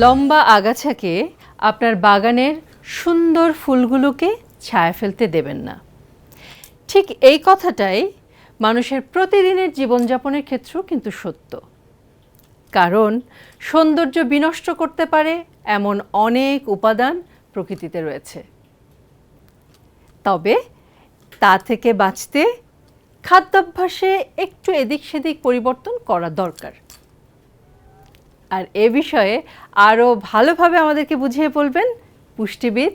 লম্বা আগাছাকে আপনার বাগানের সুন্দর ফুলগুলোকে ছায়া ফেলতে দেবেন না। ঠিক এই কথাটাই মানুষের প্রতিদিনের জীবনযাপনের ক্ষেত্রেও কিন্তু সত্য। কারণ সৌন্দর্য বিনষ্ট করতে পারে এমন অনেক উপাদান প্রকৃতিতে রয়েছে। তবে তা থেকে বাঁচতে খাদ্যাভ্যাসে একটু এদিক সেদিক পরিবর্তন করা দরকার। আর এ বিষয়ে আরও ভালোভাবে আমাদেরকে বুঝিয়ে বলবেন পুষ্টিবিদ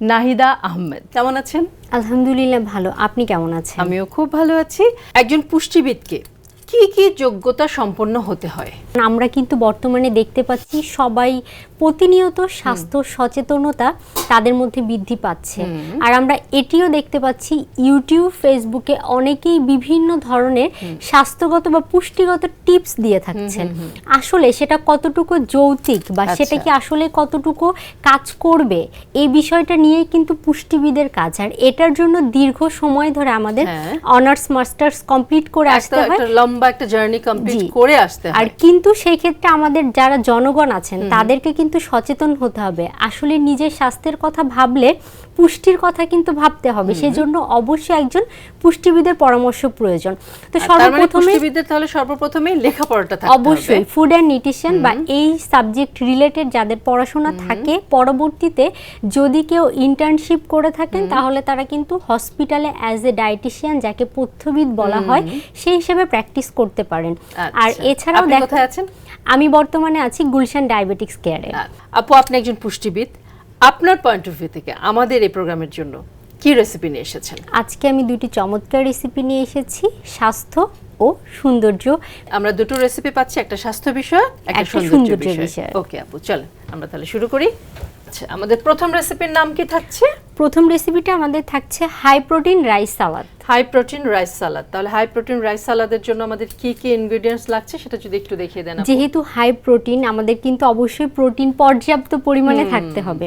নাহিদা আহমেদ। কেমন আছেন? আলহামদুলিল্লাহ ভালো। আপনি কেমন আছেন? আমিও খুব ভালো আছি। একজন পুষ্টিবিদকে কি কি যোগ্যতা সম্পন্ন হতে হয়? আমরা কিন্তু বর্তমানে দেখতে পাচ্ছি সবাই প্রতিনিয়ত স্বাস্থ্য সচেতনতা তাদের মধ্যে বৃদ্ধি পাচ্ছে। আর আমরা এটিও দেখতে পাচ্ছি ইউটিউব ফেসবুকে অনেকেই বিভিন্ন ধরনের স্বাস্থ্যগত বা পুষ্টিগত টিপস দিয়ে থাকছেন। আসলে সেটা কতটুকু যৌতিক বা সেটা আচ্ছা। কি আসলে কতটুকু কাজ করবে? এই বিষয়টা নিয়ে কিন্তু পুষ্টিবিদের কাজ। আর এটার জন্য দীর্ঘ সময় ধরে আমাদের হ্যাঁ। অনার্স মাস্টার্স কমপ্লিট করে আসতে হয়। লম্বা একটা জার্নি কমপ্লিট করে আসতে আর কিন্তু সেই ক্ষেত্রে আমাদের যারা জনগণ আছেন তাদেরকে কিন্তু সচেতন হতে হবে। আসলে নিজের স্বাস্থ্যের কথা ভাবলে পুষ্টির কথা কিন্তু ভাবতে হবে। সেজন্য অবশ্যই একজন পুষ্টিবিদের পরামর্শ প্রয়োজন। তো মানে সর্বপ্রথমে পুষ্টিবিদদের তাহলে সর্বপ্রথমে লেখাপড়াটা থাকতে অবশ্যই ফুড অ্যান্ড নিউট্রিশন বা এই সাবজেক্ট রিলেটেড যাদের পড়াশোনা থাকে পরবর্তীতে যদি কেউ ইন্টার্নশিপ করে থাকেন তাহলে তারা কিন্তু হসপিটালে অ্যাজ এ ডায়েটিশিয়ান যাকে পথ্যবিদ বলা হয় সেই হিসেবে প্র্যাকটিস করতে পারেন। আর আচ্ছা। এছাড়াও কোথায় আছেন? আমি বর্তমানে আছি গুলশান ডায়াবেটিক্স কেয়ারে। আপু আপনি একজন পুষ্টিবিদ। আপনার পয়েন্ট অফ ভিউ থেকে আমাদের এই প্রোগ্রামের জন্য কি রেসিপি নিয়ে এসেছেন? আজকে আমি দুটি চমৎকার রেসিপি নিয়ে এসেছি স্বাস্থ্য ও সৌন্দর্য। আমরা দুটো রেসিপি পাচ্ছি একটা স্বাস্থ্য বিষয় একটা সৌন্দর্য বিষয়। ওকে আপু চলেন আমরা তাহলে শুরু করি। আচ্ছা আমাদের প্রথম রেসিপির নাম কি থাকছে? প্রথম রেসিপিটা আমাদের থাকছে high protein rice salad high protein rice salad তাহলে হাই প্রোটিন রাইস সালাদের জন্য আমাদের কি কি ইনগ্রেডিয়েন্টস লাগছে সেটা যদি একটু দেখিয়ে দেন যেহেতু হাই প্রোটিন আমাদের কিন্তু অবশ্যই প্রোটিন পর্যাপ্ত পরিমাণে থাকতে হবে।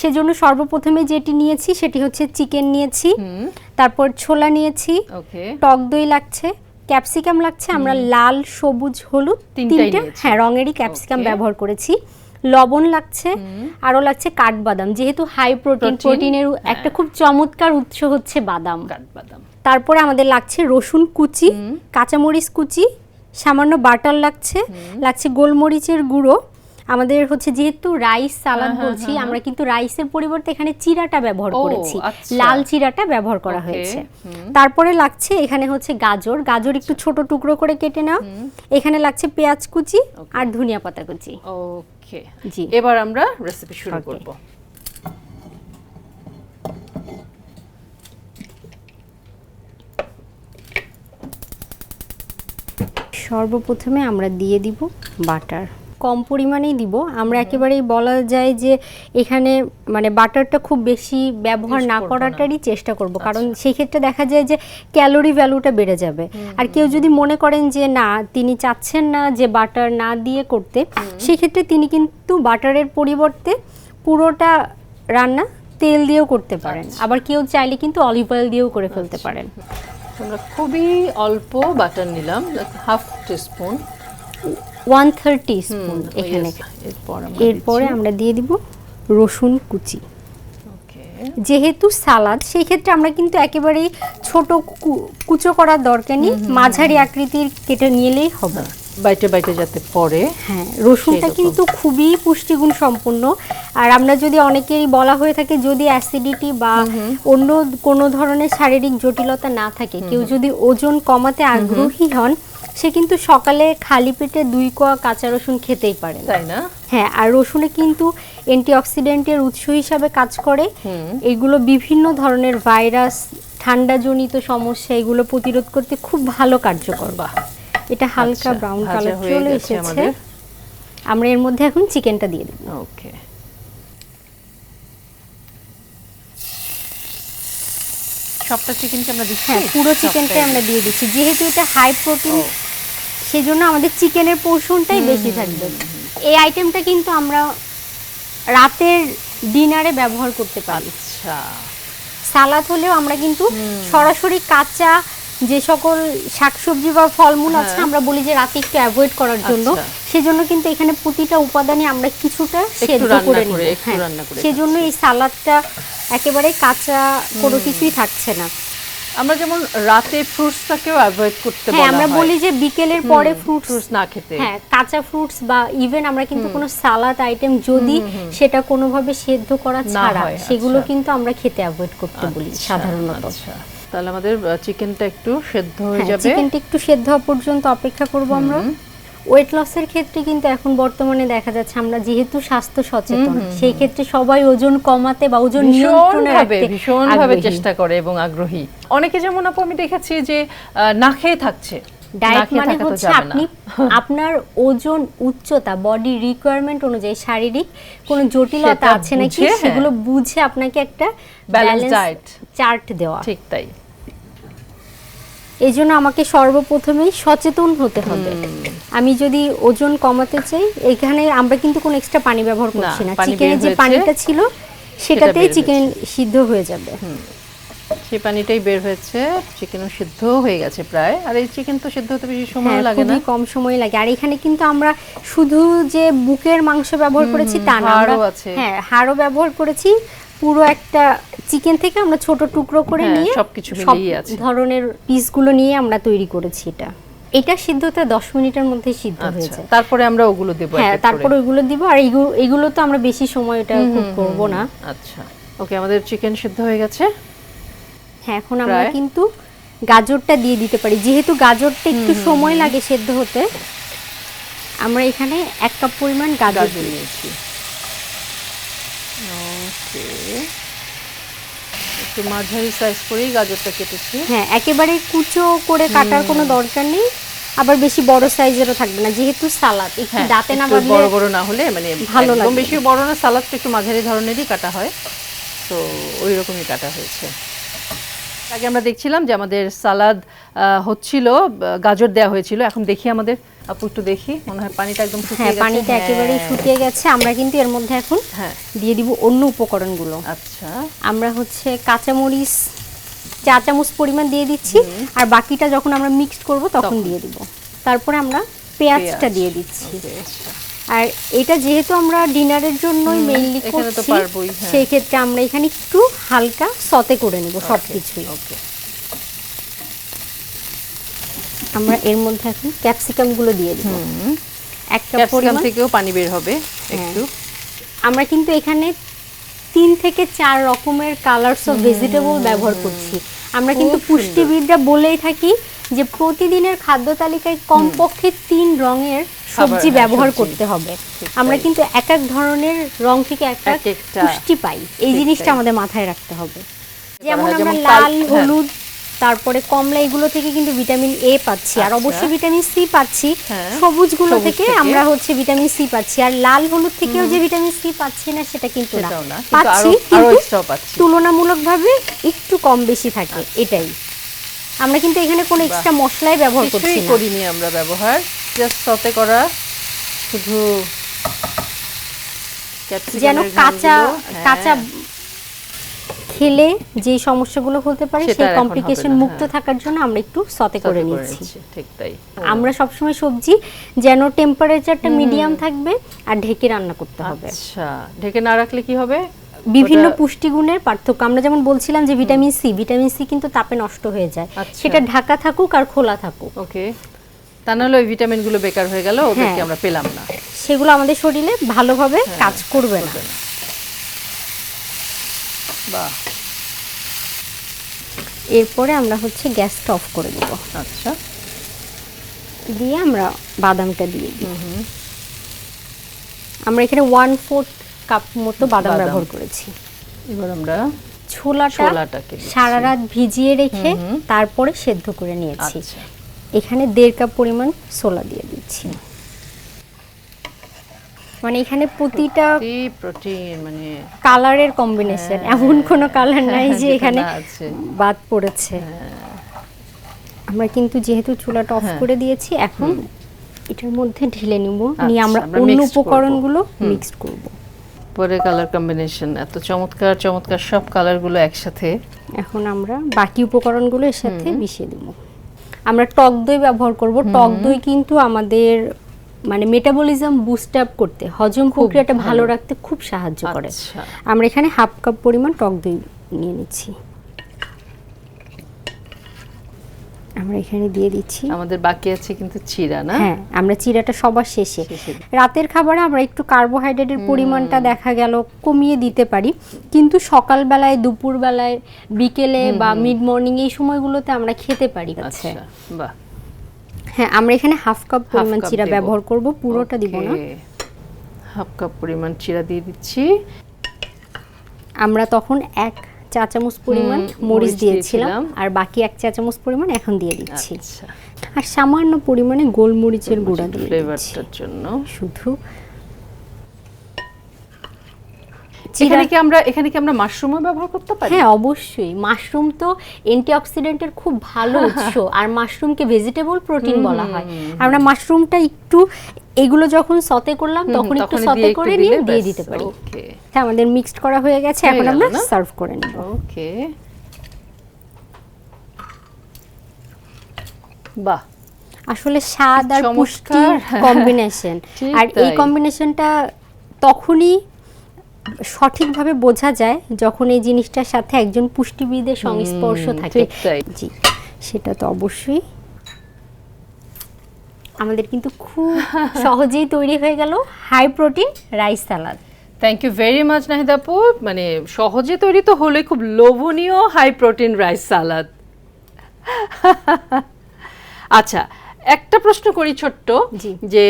সেজন্য সর্বপ্রথমে যেটি নিয়েছি সেটি হচ্ছে চিকেন নিয়েছি তারপর ছোলা নিয়েছি টক দই লাগছে ক্যাপসিকাম লাগছে আমরা লাল সবুজ হলুদ তিনটে হ্যাঁ রঙেরই ক্যাপসিকাম ব্যবহার করেছি। লবণ লাগছে আরও লাগছে কাঠবাদাম। যেহেতু হাই প্রোটিন প্রোটিনের একটা খুব চমৎকার উৎস হচ্ছে বাদাম। কাঠবাদাম। তারপরে আমাদের লাগছে রসুন কুচি কাঁচামরিচ কুচি সামান্য বাটার লাগছে লাগছে গোলমরিচের গুঁড়ো আমাদের হচ্ছে যেহেতু রাইস সালাদ হ্যাঁ, বলছি আমরা কিন্তু রাইসের পরিবর্তে এখানে চিরাটা ব্যবহার করেছি। আচ্ছা। লাল চিরাটা ব্যবহার করা হয়েছে। তারপরে লাগছে এখানে হচ্ছে গাজর। গাজর একটু ছোট টুকরো করে কেটে নাও। এখানে লাগছে পেঁয়াজ কুচি আর ধনিয়া পাতা কুচি। ওকে। জি। এবার আমরা রেসিপি শুরু করব। সর্বপ্রথমে আমরা দিয়ে দিব বাটার। কম পরিমাণেই দিব। আমরা একেবারেই বলা যায় যে এখানে মানে বাটারটা খুব বেশি ব্যবহার না। করাটারই চেষ্টা করব। কারণ সেই ক্ষেত্রে দেখা যায় যে ক্যালোরি ভ্যালুটা বেড়ে যাবে। আর কেউ যদি মনে করেন যে না তিনি চাচ্ছেন না যে বাটার না দিয়ে করতে সেই ক্ষেত্রে তিনি কিন্তু বাটারের পরিবর্তে পুরোটা রান্না তেল দিয়েও করতে পারেন। আবার কেউ চাইলে কিন্তু অলিভ অয়েল দিয়েও করে ফেলতে পারেন। আমরা খুবই অল্প বাটার নিলাম half teaspoon one thirty spoon এখানে। এরপর আমরা দিয়ে দিব রসুন কুচি। যেহেতু সালাদ সেই ক্ষেত্রে আমরা কিন্তু একেবারেই ছোট কুচো করার দরকার নেই। মাঝারি আকৃতির কেটে নিলেই হবে। বাইটে বাইটে যাতে পড়ে। হ্যাঁ রসুনটা কিন্তু খুবই পুষ্টিগুণ সম্পন্ন। আর আমরা যদি অনেকেরই বলা হয়ে থাকে যদি অ্যাসিডিটি বা অন্য কোনো ধরনের শারীরিক জটিলতা না থাকে কেউ যদি ওজন কমাতে আগ্রহী হন সে কিন্তু সকালে খালি পেটে দুই কোয়া কাঁচা রসুন খেতেই পারেন তাই না? হ্যাঁ আর রসুনে কিন্তু অ্যান্টিঅক্সিডেন্টের উৎস হিসাবে কাজ করে। এগুলো বিভিন্ন ধরনের ভাইরাস ঠান্ডাজনিত সমস্যা এগুলো প্রতিরোধ করতে খুব ভালো কার্যকর। বাহ। এটা হালকা আচ্ছা, ব্রাউন কালার চলে এসেছে। আমরা এর মধ্যে এখন চিকেনটা দিয়ে দেব। ওকে সবটা চিকেনকে আমরা দিচ্ছি? হ্যাঁ পুরো চিকেনটাই আমরা দিয়ে দিচ্ছি। যেহেতু এটা হাই প্রোটিন সেজন্য আমাদের চিকেনের পোর্শনটাই বেশি থাকবে। এই আইটেমটা কিন্তু আমরা রাতের ডিনারে ব্যবহার করতে পারি। আচ্ছা। সালাদ হলেও আমরা কিন্তু সরাসরি কাঁচা যে সকল শাকসবজি বা ফলমূল আছে হ্যাঁ। আমরা বলি যে রাতে একটু অ্যাভয়েড করার জন্য। আচ্ছা। সেজন্য কিন্তু এখানে প্রতিটা উপাদানে আমরা কিছুটা সেদ্ধ করে নিব। হ্যাঁ করে সেজন্য এই সালাদটা একেবারে কাঁচা কোনো কিছুই থাকছে না। আমরা যেমন রাতে ফ্রুটসটাকেও অ্যাভয়েড করতে হ্যাঁ বলা আমরা বলি যে বিকেলের পরে ফ্রুটস না খেতে। হ্যাঁ কাঁচা ফ্রুটস বা ইভেন আমরা কিন্তু কোনো সালাদ আইটেম যদি সেটা কোনোভাবে সেদ্ধ করা ছাড়া হয়, সেগুলো আচ্ছা। কিন্তু আমরা খেতে অ্যাভয়েড করতে বলি আচ্ছা, সাধারণত। আচ্ছা। তাহলে আমাদের চিকেনটা একটু সেদ্ধ হয়ে হ্যাঁ যাবে। চিকেনটা একটু সেদ্ধ হওয়া পর্যন্ত অপেক্ষা করব আমরা। ওয়েট লসের ক্ষেত্রে কিন্তু এখন বর্তমানে দেখা যাচ্ছে আমরা যেহেতু স্বাস্থ্য সচেতন সেই ক্ষেত্রে সবাই ওজন কমাতে বা ওজন নিয়ন্ত্রণে রাখতে ভীষণ ভাবে আগ্রহী। চেষ্টা করে এবং আগ্রহী অনেকে যেমন আপু আমি দেখেছি যে না খেয়ে থাকছে ডায়েট মানে হচ্ছে আপনি আপনার ওজন উচ্চতা বডি রিকোয়ারমেন্ট অনুযায়ী শারীরিক কোনো জটিলতা আছে নাকি হ্যাঁ। সেগুলো বুঝে আপনাকে একটা diet। চার্ট দেওয়া ঠিক তাই এই জন্য আমাকে সর্বপ্রথমেই সচেতন হতে হবে। আমি যদি ওজন কমাতে চাই এখানে আমরা কিন্তু কোনো এক্সট্রা পানি ব্যবহার করছি না। চিকেনে যে পানিটা ছিল সেটাতেই চিকেন সিদ্ধ হয়ে যাবে। সেই পানিটাই বের হয়েছে চিকেনও সিদ্ধ হয়ে গেছে প্রায়। আর এই চিকেন তো সিদ্ধ হতে বেশি সময় হ্যাঁ লাগে না। কম সময় লাগে। আর এখানে কিন্তু আমরা শুধু যে বুকের মাংস ব্যবহার করেছি তা না। হ্যাঁ হাড়ও ব্যবহার করেছি। পুরো একটা চিকেন থেকে আমরা ছোট টুকরো করে হ্যাঁ, নিয়ে সবকিছু সব মিলিয়ে আছে। ধরনের পিসগুলো নিয়ে আমরা তৈরি করেছি এটা। এটা সিদ্ধতে দশ মিনিটের মধ্যে সিদ্ধ হয়ে আচ্ছা যায় তারপরে আমরা ওগুলো দেবো হ্যাঁ তারপর করে। ওইগুলো দিব আর এগুলো তো আমরা বেশি সময় এটা কুক করব না। আচ্ছা। ওকে আমাদের চিকেন সিদ্ধ হয়ে গেছে। হ্যাঁ এখন আমরা কিন্তু গাজরটা দিয়ে দিতে পারি। যেহেতু গাজরটা একটু সময় লাগে সেদ্ধ হতে আমরা এখানে এক কাপ পরিমাণ গাজর নিয়েছি। ওকে একটু মাঝারি সাইজ করেই গাজরটা কেটেছি। হ্যাঁ একেবারে কুচো করে কাটার কোনো দরকার নেই। আবার বেশি বড় সাইজেরও থাকবে না যেহেতু সালাদ। একটু হ্যাঁ দাঁতে না একটু বড় বড় না হলে মানে ভালো লাগবে। বেশি বড় না সালাদটা একটু মাঝারি ধরনেরই কাটা হয়। তো ওই রকমই কাটা হয়েছে। আগে আমরা দেখছিলাম যে আমাদের সালাদ হচ্ছিল গাজর দেওয়া হয়েছিল। এখন দেখি আমাদের আপু একটু দেখি মনে হয় পানিটা একদম শুকিয়ে হ্যাঁ গেছে। পানিটা হ্যাঁ, শুকিয়ে গেছে। আমরা কিন্তু এর মধ্যে এখন হ্যাঁ। দিয়ে দিব অন্য উপকরণগুলো। আচ্ছা। আমরা হচ্ছে কাঁচামরিচ চা চামচ পরিমাণ দিয়ে দিচ্ছি। আর বাকিটা যখন আমরা মিক্সড করব তখন। দিয়ে দিব। তারপরে আমরা পেঁয়াজটা দিয়ে দিচ্ছি। আচ্ছা। আর এটা যেহেতু আমরা ডিনারের জন্যই মেইনলি করছি। সেই ক্ষেত্রে আমরা এখানে একটু হালকা সতে করে নেব সবকিছুই। ওকে। আমরা এর মধ্যে এখন ক্যাপসিকামগুলো দিয়ে দিব। এক কাপ ক্যাপসিকাম পরিমাণ থেকেও পানি বের হবে একটু। আমরা কিন্তু এখানে তিন থেকে চার রকমের কালারস অফ ভেজিটেবল ব্যবহার করছি। আমরা কিন্তু পুষ্টিবিদরা বলেই থাকি যে প্রতিদিনের খাদ্য তালিকায় কমপক্ষে তিন রঙের সবজি হ্যাঁ, ব্যবহার করতে হবে। আমরা কিন্তু এক এক ধরনের রং থেকে একটা পুষ্টি পাই। এই জিনিসটা আমাদের মাথায় রাখতে হবে। যেমন আমরা লাল হ্যাঁ। হলুদ তারপরে কমলা এগুলো থেকে কিন্তু ভিটামিন এ পাচ্ছি। আর আচ্ছা। অবশ্যই ভিটামিন সি পাচ্ছি। হ্যাঁ, সবুজগুলো সবুজ থেকে থেকে। আমরা হচ্ছে ভিটামিন সি পাচ্ছি। আর লাল হলুদ থেকেও যে ভিটামিন সি পাচ্ছি না সেটা কিন্তু না। পাচ্ছি কিন্তু তুলনামূলকভাবে একটু কম বেশি থাকে এটাই। আমরা কিন্তু এখানে কোনো এক্সট্রা মশলাই ব্যবহার করছি না। করিনি আমরা ব্যবহার জাস্ট সতে করা শুধু যেন কাঁচা হ্যাঁ, কাঁচা খেলে যে সমস্যাগুলো হতে পারে সেই কমপ্লিকেশন মুক্ত হ্যাঁ। থাকার জন্য আমরা একটু সতে করে নিচ্ছি ঠিক তাই। আমরা সবসময় সবজি যেন টেম্পারেচারটা মিডিয়াম থাকবে আর ঢেকে রান্না করতে হবে। আচ্ছা ঢেকে না রাখলে কি হবে? বিভিন্ন পুষ্টিগুণের পার্থক্য আমরা যেমন বলছিলাম যে ভিটামিন সি ভিটামিন সি কিন্তু তাপে নষ্ট হয়ে যায়। আচ্ছা। সেটা ঢাকা থাকুক আর খোলা থাকুক। ওকে। তা নাহলে ওই ভিটামিনগুলো বেকার হয়ে গেল ওদেরকে হ্যাঁ। আমরা পেলাম না। সেগুলো আমাদের শরীরে ভালোভাবে হ্যাঁ, কাজ করবে না। বাহ। এরপরে আমরা হচ্ছে গ্যাসটা অফ করে দেব। আচ্ছা। দিয়ে আমরা বাদামটা দিয়ে দিই। আমরা এখানে ওয়ান ফোর্থ কাপ মতো বাদাম। ব্যবহার করেছি। এবার আমরা ছোলাটা ছোলাটাকে সারা রাত ভিজিয়ে রেখে তারপরে সেদ্ধ করে নিয়েছি। আচ্ছা। এখানে দেড় কাপ পরিমাণ ছোলা দিয়ে দিচ্ছি। মানে এখানে প্রতিটা প্রোটিন মানে কালারের কম্বিনেশন এমন কোনো কালার নাই যে এখানে বাদ পড়েছে। আমরা কিন্তু যেহেতু চুলাটা অফ হ্যাঁ। করে দিয়েছি এখন এটার মধ্যে ঢেলে নিব। নিয়ে আচ্ছা, আমরা আমরা অন্য উপকরণগুলো মিক্সড করব। পরে কালার কম্বিনেশন এত চমৎকার চমৎকার সব কালারগুলো একসাথে। এখন আমরা বাকি উপকরণগুলো এর সাথে মিশিয়ে দেব। আমরা টক দই ব্যবহার করব। টক দই কিন্তু আমাদের মানে মেটাবলিজম বুস্ট আপ করতে হজম প্রক্রিয়াটা ভালো। রাখতে খুব সাহায্য করে। আচ্ছা। আমরা এখানে হাফ কাপ পরিমাণ টক দই নিয়ে নিচ্ছি। আমরা এখানে দিয়ে দিচ্ছি। আমাদের বাকি আছে কিন্তু চিরা না? হ্যাঁ আমরা চিরাটা সবার শেষে। শেষে। রাতের খাবারে আমরা একটু কার্বোহাইড্রেটের পরিমাণটা দেখা গেল কমিয়ে দিতে পারি। কিন্তু সকালবেলায় দুপুরবেলায় বিকেলে বা মিড মর্নিং এই সময়গুলোতে আমরা খেতে পারি। আচ্ছা বাহ। হ্যাঁ আমরা এখানে হাফ কাপ পরিমাণ চিরা ব্যবহার করব পুরোটা দিব না। হাফ কাপ পরিমাণ চিরা দিয়ে দিচ্ছি। আমরা তখন এক চা চামচ পরিমাণ মরিচ দিয়েছিলাম। আর বাকি এক চা চামচ পরিমাণ এখন দিয়ে দিচ্ছি। আচ্ছা। আর সামান্য পরিমাণে গোলমরিচের গুঁড়া দিয়ে দিচ্ছি। ফ্লেভারটার জন্য। শুধু এখানে কি আমরা এখানে কি আমরা মাশরুমও ব্যবহার করতে পারি? হ্যাঁ অবশ্যই। মাশরুম তো অ্যান্টিঅক্সিডেন্টের খুব ভালো উৎস। আর মাশরুমকে ভেজিটেবল প্রোটিন বলা হয়। আমরা মাশরুমটা একটু এগুলো যখন সতে করলাম তখন একটু সতে করে নিয়ে দিয়ে দিতে পারি। ওকে হ্যাঁ আমাদের মিক্সড করা হয়ে গেছে এখন আমরা সার্ভ করে নেব। ওকে বাহ। আসলে স্বাদ আর পুষ্টি চমৎকার। কম্বিনেশন আর এই কম্বিনেশনটা তখনই সঠিকভাবে বোঝা যায় যখন এই জিনিসটার সাথে একজন পুষ্টিবিদের সংস্পর্শ থাকে। জি সেটা তো অবশ্যই। আমাদের কিন্তু খুব সহজেই তৈরি হয়ে গেল high protein rice salad thank you very much নাহিদাপু মানে সহজে তৈরি তো হলে খুব লোভনীয় হাই প্রোটিন রাইস সালাদ আচ্ছা একটা প্রশ্ন করি ছোট্ট যে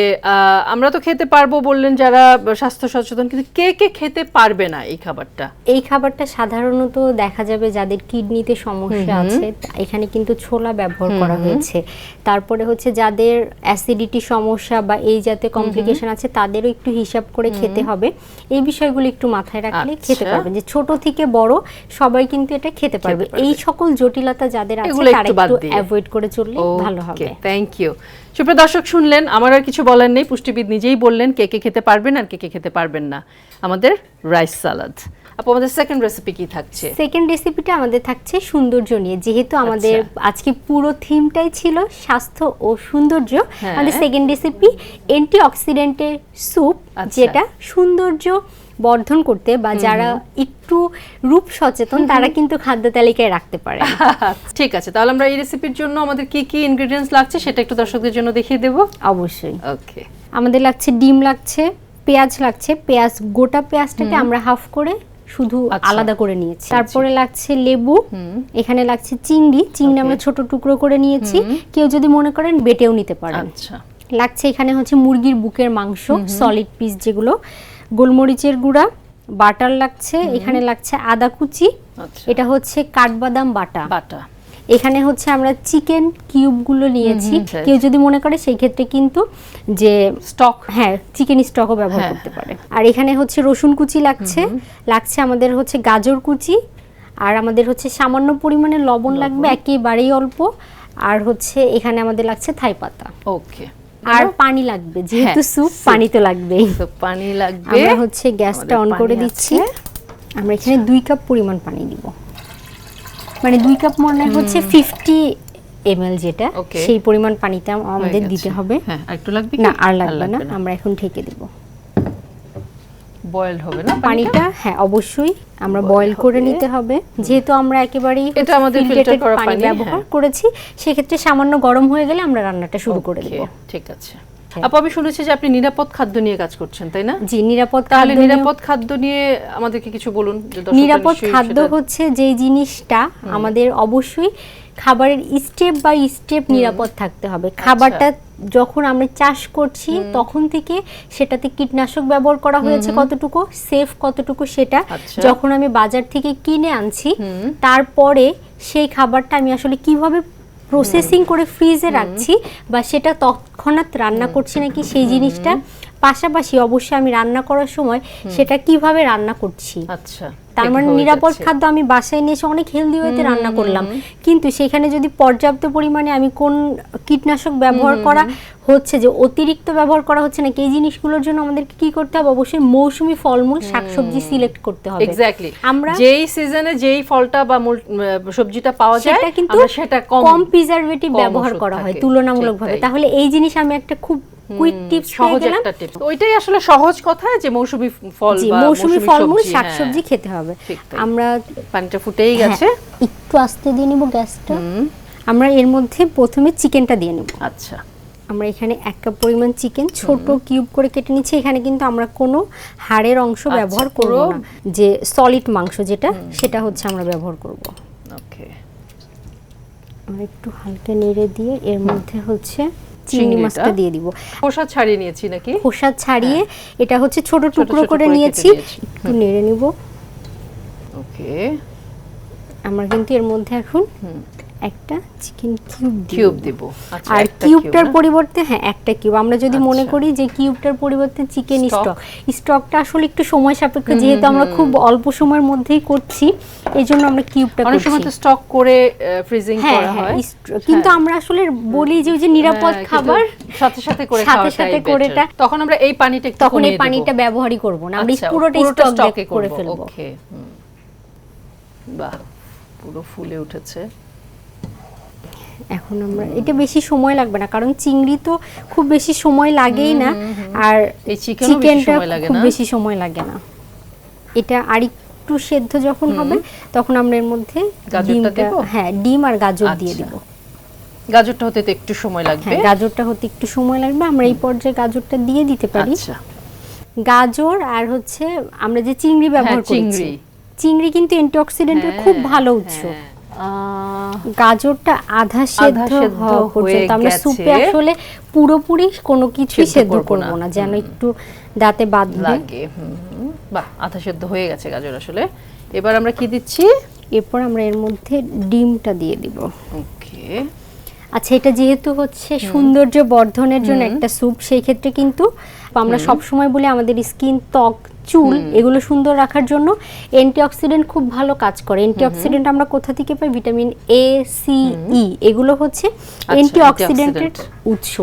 আমরা তো খেতে পারব বললেন যারা স্বাস্থ্য সচেতন কিন্তু কে কে খেতে পারবে না এই খাবারটা? এই খাবারটা সাধারণত দেখা যাবে যাদের কিডনিতে সমস্যা আছে এখানে কিন্তু ছোলা ব্যবহার করা হয়েছে। তারপরে হচ্ছে যাদের অ্যাসিডিটি সমস্যা বা এই জাতীয় কমপ্লিকেশন আছে তাদেরও একটু হিসাব করে খেতে হবে। এই বিষয়গুলো একটু মাথায় রাখলে খেতে আচ্ছা। পারবেন। যে ছোট থেকে বড় সবাই কিন্তু এটা খেতে পারবে। এই সকল জটিলতা যাদের আছে তারা একটু। অ্যাভয়েড করে চললে ভালো হবে। থ্যাংক ইউ সুপ্রিয় দর্শক শুনলেন আমার আর কিছু বলার নেই পুষ্টিবিদ নিজেই বললেন কে কে খেতে পারবেন আর কে কে খেতে পারবেন না আমাদের রাইস সালাদ আপু আমাদের সেকেন্ড রেসিপি কি থাকছে সেকেন্ড রেসিপিটা আমাদের থাকছে সৌন্দর্য নিয়ে যেহেতু আমাদের আচ্ছা। আজকে পুরো থিমটাই ছিল স্বাস্থ্য ও সৌন্দর্য হ্যাঁ। আমাদের সেকেন্ড রেসিপি অ্যান্টি অক্সিডেন্টের স্যুপ। যেটা সৌন্দর্য বর্ধন করতে বা যারা একটু রূপ সচেতন তারা কিন্তু খাদ্য তালিকায় রাখতে পারে। ঠিক আছে তাহলে আমরা এই রেসিপির জন্য আমাদের কি কি ইনগ্রেডিয়েন্টস লাগছে সেটা একটু দর্শকদের জন্য দেখিয়ে দেবো? অবশ্যই। ওকে আমাদের লাগছে ডিম লাগছে পেঁয়াজ লাগছে পেঁয়াজ গোটা পেঁয়াজটাকে আমরা হাফ করে শুধু আচ্ছা। আলাদা করে নিয়েছি। তারপরে লাগছে লেবু এখানে লাগছে চিংড়ি চিংড়ি আমরা ছোট টুকরো করে নিয়েছি। কেউ যদি মনে করেন বেটেও নিতে পারেন। আচ্ছা। লাগছে এখানে হচ্ছে মুরগির বুকের মাংস সলিড পিস যেগুলো। গোলমরিচের গুঁড়া বাটার লাগছে এখানে লাগছে আদা কুচি আচ্ছা। এটা হচ্ছে কাঠবাদাম বাটা। বাটা। এখানে হচ্ছে আমরা চিকেন কিউবগুলো নিয়েছি। কেউ যদি মনে করে সেই ক্ষেত্রে কিন্তু যে স্টক। হ্যাঁ চিকেন স্টকও ব্যবহার হ্যাঁ, করতে পারে। আর এখানে হচ্ছে রসুন কুচি লাগছে। লাগছে আমাদের হচ্ছে গাজর কুচি। আর আমাদের হচ্ছে সামান্য পরিমাণে লবণ লাগবে একেবারেই অল্প। আর হচ্ছে এখানে আমাদের লাগছে থাই পাতা। ওকে। আর পানি লাগবে যেহেতু হ্যাঁ, স্যুপ পানি তো লাগবেই পানি লাগবে। আমরা হচ্ছে গ্যাসটা অন করে দিচ্ছি। আমরা এখানে দুই কাপ পরিমাণ পানি দিব। মানে দুই কাপ মনে হচ্ছে ফিফটি এমএল যেটা সেই পরিমাণ পানিটা আমাদের দিতে হবে। হ্যাঁ আর একটু লাগবে না আর লাগবে না। আমরা এখন ঢেকে দেব। হবে না পানিটা? হ্যাঁ অবশ্যই। আমরা বয়েল করে নিতে হবে। যেহেতু আমরা একেবারেই এটা আমাদের filter করা পানি পানি, ব্যবহার হ্যাঁ। করেছি সেক্ষেত্রে সামান্য গরম হয়ে গেলে আমরা রান্নাটা শুরু করে দেব। ঠিক আছে। আপু আমি শুনেছি যে আপনি নিরাপদ খাদ্য নিয়ে কাজ করছেন তাই না? জি নিরাপদ তাহলে নিরাপদ খাদ্য নিয়ে আমাদেরকে কিছু বলুন নিরাপদ খাদ্য হচ্ছে যে জিনিসটা আমাদের অবশ্যই খাবারের স্টেপ বাই স্টেপ নিরাপদ থাকতে হবে। আচ্ছা। খাবারটা যখন আমরা চাষ করছি তখন থেকে সেটাতে কীটনাশক ব্যবহার করা হয়েছে কতটুকু? সেফ কতটুকু সেটা? আচ্ছা। যখন আমি বাজার থেকে কিনে আনছি তারপরে সেই খাবারটা আমি আসলে কীভাবে প্রসেসিং করে ফ্রিজে রাখছি বা সেটা তৎক্ষণাৎ রান্না করছি নাকি সেই জিনিসটা? পাশাপাশি অবশ্যই আমি রান্না করার সময় সেটা কীভাবে রান্না করছি? আচ্ছা। তার মানে নিরাপদ খাদ্য আমি বাসায় নিয়ে এসে অনেক হেলদি ওয়েতে রান্না করলাম। কিন্তু সেখানে যদি পর্যাপ্ত পরিমাণে আমি কোন কীটনাশক ব্যবহার করা হচ্ছে যে অতিরিক্ত ব্যবহার করা হচ্ছে না এই জিনিসগুলোর জন্য আমাদেরকে কি করতে হবে? অবশ্যই মৌসুমী ফলমূল শাকসবজি সিলেক্ট করতে হবে। এক্স্যাক্টলি আমরা যেই সিজনে যেই ফলটা বা মূল- সবজিটা পাওয়া যায় সেটা কিন্তু সেটা কম প্রিজারভেটিভ ব্যবহার করা হয়। তুলনামূলকভাবে। তাহলে এই জিনিস আমি একটা খুব কুইক টিপস সহজ একটা ওইটাই আসলে সহজ কথা যে মৌসুমী ফল জি বা মৌসুমী ফলমূল শাকসবজি হ্যাঁ, খেতে হবে। আমরা পানিটা ফুটেই হ্যাঁ, গেছে। একটু আস্তে দিয়ে নিব গ্যাসটা। আমরা এর মধ্যে প্রথমে চিকেনটা দিয়ে নেব। আচ্ছা। আমরা এখানে এক কাপ পরিমাণ চিকেন ছোট কিউব করে কেটে নিচ্ছি। এখানে কিন্তু আমরা কোনো হাড়ের অংশ আচ্ছা, ব্যবহার করব না। যে সলিড মাংস যেটা সেটা হচ্ছে আমরা ব্যবহার করব। ওকে। আমরা একটু হালকা নেড়ে দিয়ে এর মধ্যে হচ্ছে চিংড়ি? মাছটা দিয়ে দিব। খোসা ছাড়িয়ে নিয়েছি নাকি? খোসা ছাড়িয়ে এটা হচ্ছে ছোট টুকরো করে নিয়েছি। একটু নেড়ে নিব। ওকে। আমরা কিন্তু এর মধ্যে এখন একটা চিকেন কিউব কিউব দিব। আর কিউবটার পরিবর্তে হ্যাঁ একটা কিউব আমরা যদি মনে আচ্ছা। করি যে কিউবটার পরিবর্তে চিকেন স্টক স্টকটা আসলে একটু সময় সাপেক্ষ যেহেতু আমরা খুব অল্প সময়ের মধ্যেই করছি এই জন্য আমরা কিউবটা অনেক সময় তো স্টক করে ফ্রিজিং হ্যাঁ করা হ্যাঁ হয়। কিন্তু আমরা আসলে বলি যে ওই যে নিরাপদ হ্যাঁ, খাবার সাথে সাথে করে সাথে সাথে। করেটা তখন আমরা এই পানিটা একটু তখন এই পানিটা ব্যবহারই করব না। আমরা আচ্ছা, পুরোটা স্টক করে ফেলব। ওকে বাহ পুরো ফুলে উঠেছে। এখন আমরা এটা বেশি সময় লাগবে না কারণ চিংড়ি তো খুব বেশি সময় লাগেই না আর চিকেনটা খুব বেশি সময় লাগে না। এটা আরেকটু সেদ্ধ যখন হবে তখন আমরা এর মধ্যে ডিমটা হ্যাঁ ডিম আর গাজর দিয়ে আচ্ছা। দিব। গাজরটা হতে তো একটু সময় লাগবে? হ্যাঁ গাজরটা হতে একটু সময় লাগবে আমরা এই পর্যায়ে গাজরটা দিয়ে দিতে পারি। আচ্ছা। গাজর আর হচ্ছে আমরা যে চিংড়ি ব্যবহার হ্যাঁ, করছি চিংড়ি। কিন্তু অ্যান্টিঅক্সিডেন্টের খুব হ্যাঁ, ভালো উৎস। আহ, গাজরটা আধা সেদ্ধ হওয়া হয়ে পর্যন্ত। আমরা গেছে। সুপে আসলে পুরোপুরি কোনো কিছুই সেদ্ধ করব না। যেন একটু দাঁতে বাঁধবে লাগে। বাহ আধা সেদ্ধ হয়ে গেছে গাজর আসলে। এবার আমরা কি দিচ্ছি? এরপর আমরা এর মধ্যে ডিমটা দিয়ে দিব। ওকে। আচ্ছা এটা যেহেতু হচ্ছে সৌন্দর্য বর্ধনের জন্য একটা স্যুপ সেই ক্ষেত্রে কিন্তু আমরা সব সময় বলি আমাদের স্কিন ত্বক চুল এগুলো সুন্দর রাখার জন্য অ্যান্টিঅক্সিডেন্ট খুব ভালো কাজ করে। অ্যান্টিঅক্সিডেন্ট আমরা কোথা থেকে পাই? ভিটামিন এ সি ই এগুলো হচ্ছে অ্যান্টিঅক্সিডেন্টের উৎস।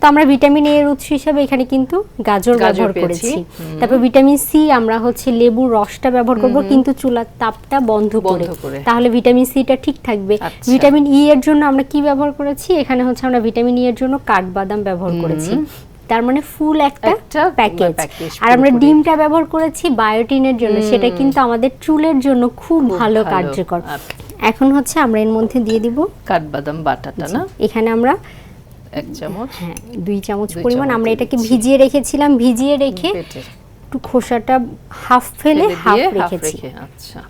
তো আমরা ভিটামিন এ এর উৎস হিসাবে এখানে কিন্তু গাজর ব্যবহার করেছি। তারপর ভিটামিন সি আমরা হচ্ছে লেবুর রসটা ব্যবহার করব কিন্তু চুলার তাপটা বন্ধ করে। তাহলে ভিটামিন সিটা ঠিক থাকবে। আচ্ছা। ভিটামিন ই এর জন্য আমরা কি ব্যবহার করেছি? এখানে হচ্ছে আমরা ভিটামিন ই এর জন্য কাঠবাদাম ব্যবহার করেছি। তার মানে ফুল একটা প্যাকেজ আর আমরা ডিমটা ব্যবহার করেছি বায়োটিনের জন্য সেটা কিন্তু আমাদের চুলের জন্য খুব ভালো। কার্যকর। এখন হচ্ছে আমরা এর মধ্যে দিয়ে দিব কাঠবাদাম বাটাটা না? এখানে আমরা এক চামচ। হ্যাঁ দুই চামচ পরিমাণ আমরা এটাকে ভিজিয়ে রেখেছিলাম ভিজিয়ে রেখে একটু খোসাটা হাফ ফেলে হাফ রেখেছি। আচ্ছা।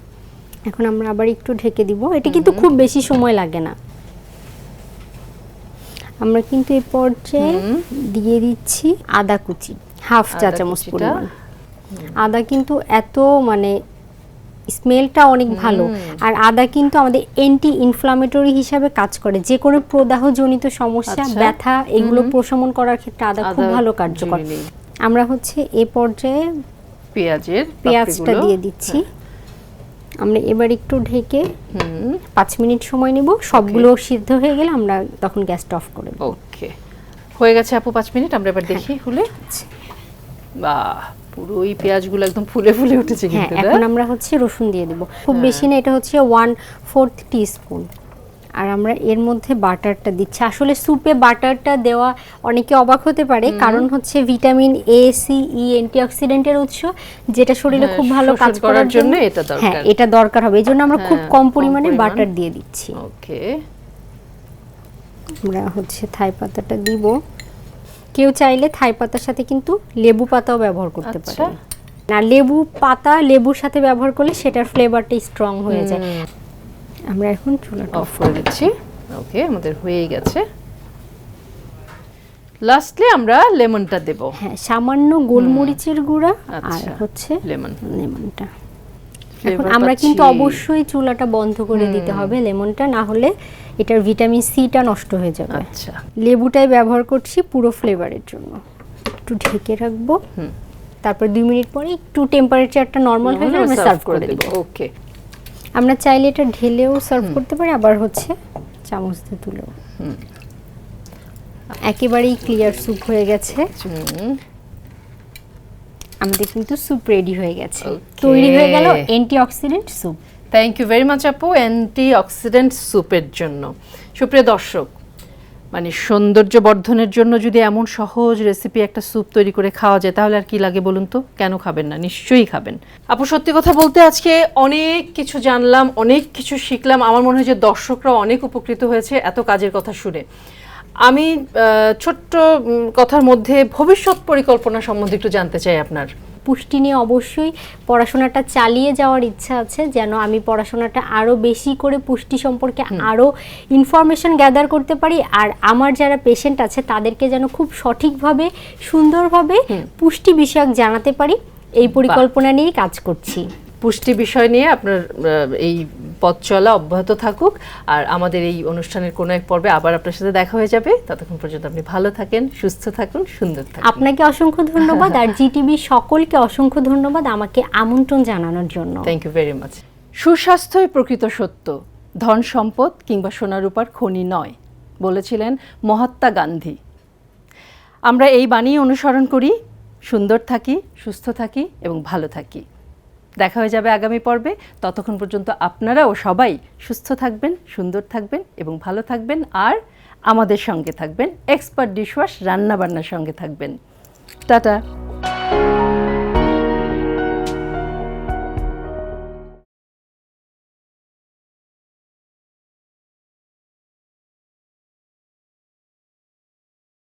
এখন আমরা আবার একটু ঢেকে দিব। এটা কিন্তু খুব বেশি সময় লাগে না। আমরা কিন্তু এই পর্যায়ে দিয়ে দিচ্ছি আদা কুচি হাফ চা চামচ পরিমাণ। আদা কিন্তু এত মানে স্মেলটা অনেক ভালো। আর আদা কিন্তু আমাদের অ্যান্টি ইনফ্লামেটরি হিসাবে কাজ করে। যে কোনো প্রদাহজনিত সমস্যা আচ্ছা। ব্যথা এগুলো প্রশমন করার ক্ষেত্রে আদা খুব ভালো কার্যকর। আমরা হচ্ছে এ পর্যায়ে পেঁয়াজের পেঁয়াজটা দিয়ে দিচ্ছি। আমরা এবার একটু ঢেকে পাঁচ মিনিট সময় নেব। সবগুলো সিদ্ধ হয়ে গেলে আমরা তখন গ্যাসটা অফ করে দেবো। ওকে হয়ে গেছে আপু পাঁচ মিনিট আমরা এবার দেখি খুলে বা পুরো এই পেঁয়াজগুলো একদম ফুলে ফুলে উঠেছে হ্যাঁ কিন্তু এখন আমরা হচ্ছে রসুন দিয়ে দেবো। খুব বেশি না এটা হচ্ছে ওয়ান ফোর্থ টিস্পুন আর আমরা এর মধ্যে বাটারটা দিচ্ছি। আসলে স্যুপে বাটারটা দেওয়া অনেকে অবাক হতে পারে। কারণ হচ্ছে ভিটামিন এ সি ই অ্যান্টিঅক্সিডেন্টের উৎস যেটা শরীরে হ্যাঁ, খুব ভালো কাজ করার জন্য এটা দরকার। হ্যাঁ এটা দরকার হবে। এই জন্য আমরা খুব হ্যাঁ, কম কম পরিমাণে বাটার দিয়ে দিচ্ছি। ওকে। আমরা হচ্ছে থাই পাতাটা দিব। কেউ চাইলে থাই পাতার সাথে কিন্তু লেবু পাতাও ব্যবহার করতে আচ্ছা। পারে। না লেবু পাতা লেবুর সাথে ব্যবহার করলে সেটার ফ্লেভারটা স্ট্রং হয়ে যায়। আমরা এখন চুলাটা অফ করে দিচ্ছি। ওকে আমাদের হয়ে গেছে। লাস্টলি আমরা লেমনটা দেব। হ্যাঁ সামান্য গোলমরিচের গুঁড়া আর আচ্ছা। হচ্ছে লেমন। লেমনটা। এখন আমরা কিন্তু অবশ্যই চুলাটা বন্ধ করে দিতে হবে লেমনটা না হলে এটার ভিটামিন সিটা নষ্ট হয়ে যাবে। আচ্ছা। লেবুটাই ব্যবহার করছি পুরো ফ্লেভারের জন্য। একটু ঢেকে রাখব। তারপর দুই মিনিট পরে একটু টেম্পারেচারটা নর্মাল হয়ে আমরা সার্ভ করে দেবো। ওকে আমরা চাইলে এটা ঢেলেও সার্ভ করতে পারি আবার হচ্ছে চামচ দিয়ে তুলেও। একেবারেই ক্লিয়ার স্যুপ হয়ে গেছে। আমাদের কিন্তু স্যুপ রেডি হয়ে গেছে। তৈরি হয়ে গেল antioxidant soup thank you very much আপু অ্যান্টি অক্সিডেন্ট স্যুপের জন্য। সুপ্রিয় দর্শক মানে সৌন্দর্য বর্ধনের জন্য যদি এমন সহজ রেসিপি একটা স্যুপ তৈরি করে খাওয়া যায়, তাহলে আর কি লাগে বলুন তো? কেন খাবেন না? নিশ্চয়ই খাবেন। আপু, সত্যি কথা বলতে আজকে অনেক কিছু জানলাম, অনেক কিছু শিখলাম। আমার মনে হয় যে দর্শকরা অনেক উপকৃত হয়েছে এত কাজের কথা শুনে। আমি ছোট্ট কথার মধ্যে ভবিষ্যৎ পরিকল্পনা সম্বন্ধে একটু জানতে চাই আপনার। পুষ্টি নিয়ে অবশ্যই পড়াশোনাটা চালিয়ে যাওয়ার ইচ্ছা আছে যেন আমি পড়াশোনাটা আরও বেশি করে পুষ্টি সম্পর্কে আরও ইনফরমেশন গ্যাদার করতে পারি আর আমার যারা পেশেন্ট আছে তাদেরকে যেন খুব সঠিকভাবে সুন্দরভাবে পুষ্টি বিষয়ক জানাতে পারি। এই পরিকল্পনা নিয়েই কাজ করছি। পুষ্টি বিষয় নিয়ে আপনার এই পথ চলা অব্যাহত থাকুক। আর আমাদের এই অনুষ্ঠানের কোনো এক পর্বে আবার আপনার সাথে দেখা হয়ে যাবে। ততক্ষণ পর্যন্ত আপনি ভালো থাকেন সুস্থ থাকুন সুন্দর থাকুন। আপনাকে অসংখ্য ধন্যবাদ আর জিটিভি সকলকে অসংখ্য ধন্যবাদ আমাকে আমন্ত্রণ জানানোর জন্য। থ্যাংক ইউ ভেরি মাচ সুস্বাস্থ্যই প্রকৃত সত্য। ধন সম্পদ কিংবা সোনারূপার খনি নয় বলেছিলেন মহাত্মা গান্ধী। আমরা এই বাণী অনুসরণ করি সুন্দর থাকি সুস্থ থাকি এবং ভালো থাকি। দেখা হয়ে যাবে আগামী পর্বে। ততক্ষণ পর্যন্ত আপনারাও সবাই সুস্থ থাকবেন, সুন্দর থাকবেন এবং ভালো থাকবেন আর আমাদের সঙ্গে থাকবেন এক্সপার্ট ডিশওয়াশ রান্নাবান্নার সঙ্গে থাকবেন। টাটা।